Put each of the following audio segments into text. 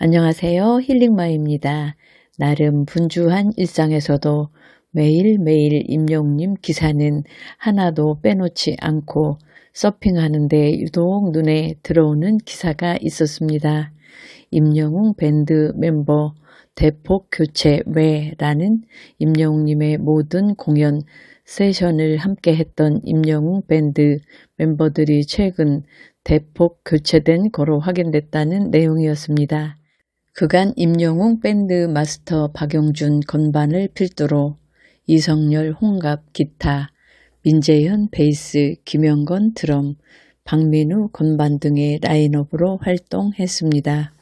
안녕하세요. 힐링마입니다. 나름 분주한 일상에서도 매일매일 임영님 기사는 하나도 빼놓지 않고 서핑하는데 유독 눈에 들어오는 기사가 있었습니다. 임영웅 밴드 멤버 대폭 교체 외라는 임영웅님의 모든 공연 세션을 함께 했던 임영웅 밴드 멤버들이 최근 대폭 교체된 거로 확인됐다는 내용이었습니다. 그간 임영웅 밴드 마스터 박용준 건반을 필두로 이성열 홍갑 기타, 민재현 베이스, 김영건 드럼, 박민우 건반 등의 라인업으로 활동했습니다.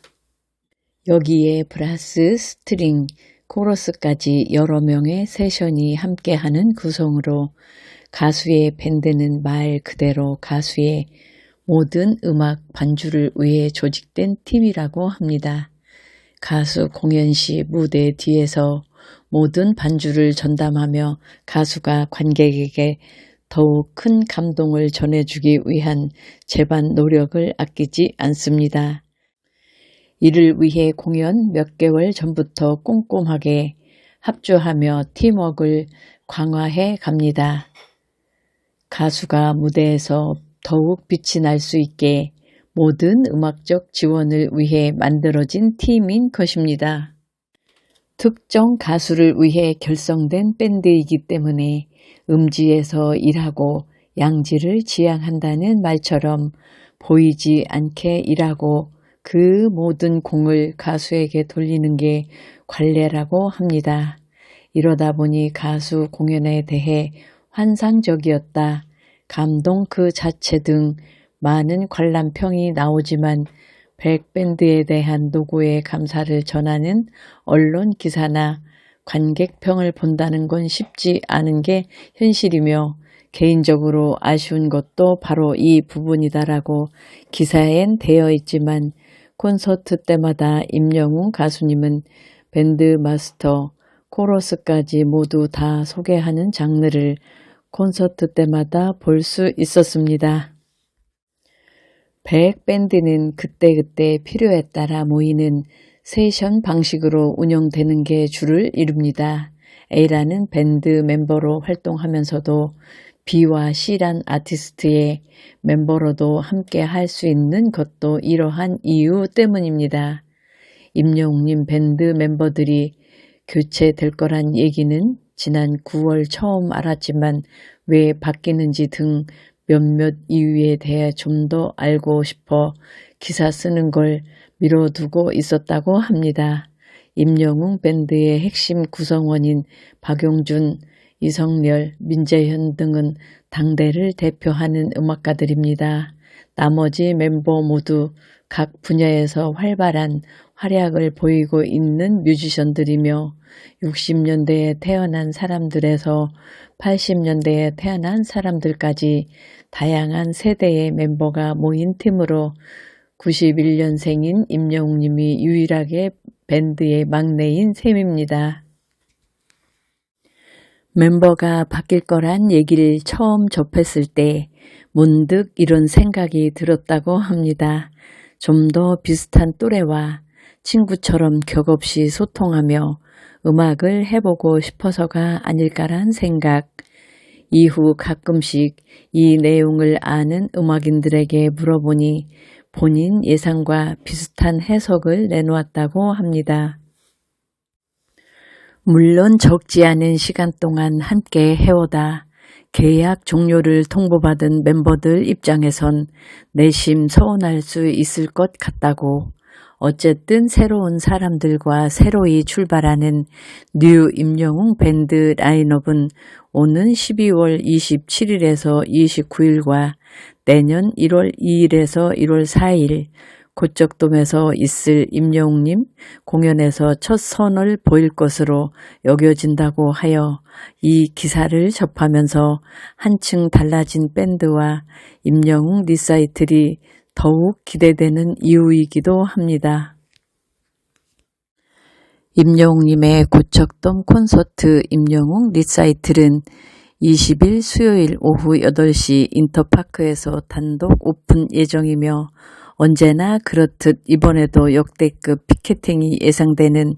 여기에 브라스, 스트링, 코러스까지 여러 명의 세션이 함께하는 구성으로 가수의 밴드는 말 그대로 가수의 모든 음악 반주를 위해 조직된 팀이라고 합니다. 가수 공연 시 무대 뒤에서 모든 반주를 전담하며 가수가 관객에게 더욱 큰 감동을 전해주기 위한 재반 노력을 아끼지 않습니다. 이를 위해 공연 몇 개월 전부터 꼼꼼하게 합주하며 팀워크를 강화해 갑니다. 가수가 무대에서 더욱 빛이 날 수 있게 모든 음악적 지원을 위해 만들어진 팀인 것입니다. 특정 가수를 위해 결성된 밴드이기 때문에 음지에서 일하고 양지를 지향한다는 말처럼 보이지 않게 일하고 그 모든 공을 가수에게 돌리는 게 관례라고 합니다. 이러다 보니 가수 공연에 대해 환상적이었다, 감동 그 자체 등 많은 관람평이 나오지만 백밴드에 대한 노고의 감사를 전하는 언론 기사나 관객평을 본다는 건 쉽지 않은 게 현실이며 개인적으로 아쉬운 것도 바로 이 부분이다라고 기사엔 되어 있지만 콘서트 때마다 임영웅 가수님은 밴드 마스터, 코러스까지 모두 다 소개하는 장르를 콘서트 때마다 볼 수 있었습니다. 백밴드는 그때그때 필요에 따라 모이는 세션 방식으로 운영되는 게 주를 이룹니다. A라는 밴드 멤버로 활동하면서도 B와 C란 아티스트의 멤버로도 함께 할 수 있는 것도 이러한 이유 때문입니다. 임영웅님 밴드 멤버들이 교체될 거란 얘기는 지난 9월 처음 알았지만 왜 바뀌는지 등 몇몇 이유에 대해 좀 더 알고 싶어 기사 쓰는 걸 미뤄두고 있었다고 합니다. 임영웅 밴드의 핵심 구성원인 박용준, 이성렬, 민재현 등은 당대를 대표하는 음악가들입니다. 나머지 멤버 모두 각 분야에서 활발한 활약을 보이고 있는 뮤지션들이며 60년대에 태어난 사람들에서 80년대에 태어난 사람들까지 다양한 세대의 멤버가 모인 팀으로 91년생인 임영웅 님이 유일하게 밴드의 막내인 셈입니다. 멤버가 바뀔 거란 얘기를 처음 접했을 때 문득 이런 생각이 들었다고 합니다. 좀 더 비슷한 또래와 친구처럼 격없이 소통하며 음악을 해보고 싶어서가 아닐까란 생각. 이후 가끔씩 이 내용을 아는 음악인들에게 물어보니 본인 예상과 비슷한 해석을 내놓았다고 합니다. 물론 적지 않은 시간 동안 함께 해오다 계약 종료를 통보받은 멤버들 입장에선 내심 서운할 수 있을 것 같다고 어쨌든 새로운 사람들과 새로이 출발하는 뉴 임영웅 밴드 라인업은 오는 12월 27일에서 29일과 내년 1월 2일에서 1월 4일 고척돔에서 있을 임영웅님 공연에서 첫 선을 보일 것으로 여겨진다고 하여 이 기사를 접하면서 한층 달라진 밴드와 임영웅 리사이틀이 더욱 기대되는 이유이기도 합니다. 임영웅님의 고척돔 콘서트 임영웅 리사이틀은 20일 수요일 오후 8시 인터파크에서 단독 오픈 예정이며 언제나 그렇듯 이번에도 역대급 피켓팅이 예상되는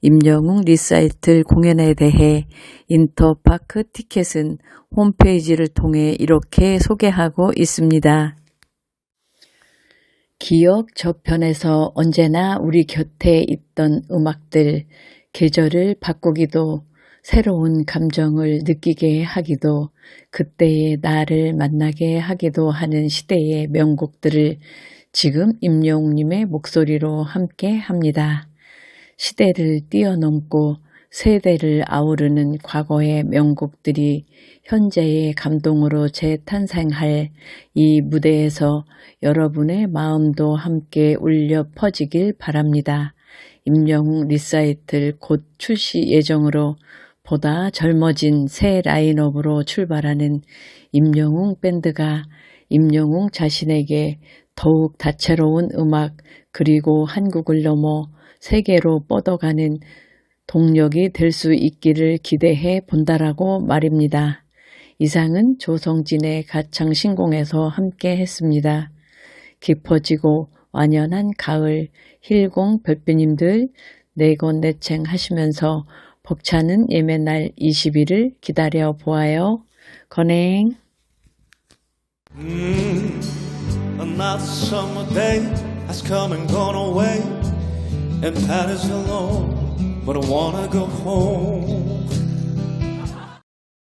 임영웅 리사이틀 공연에 대해 인터파크 티켓은 홈페이지를 통해 이렇게 소개하고 있습니다. 기억 저편에서 언제나 우리 곁에 있던 음악들, 계절을 바꾸기도, 새로운 감정을 느끼게 하기도, 그때의 나를 만나게 하기도 하는 시대의 명곡들을 지금 임영웅님의 목소리로 함께 합니다. 시대를 뛰어넘고 세대를 아우르는 과거의 명곡들이 현재의 감동으로 재탄생할 이 무대에서 여러분의 마음도 함께 울려 퍼지길 바랍니다. 임영웅 리사이틀 곧 출시 예정으로 보다 젊어진 새 라인업으로 출발하는 임영웅 밴드가 임영웅 자신에게 더욱 다채로운 음악 그리고 한국을 넘어 세계로 뻗어가는 동력이 될 수 있기를 기대해 본다라고 말입니다. 이상은 조성진의 가창 신공에서 함께 했습니다. 깊어지고 완연한 가을 힐공 별빛님들 내곤내챙 하시면서 벅차는 예매날 20일을 기다려 보아요. 건행 Another summer day has come and gone away, and Paris alone. But I wanna go home.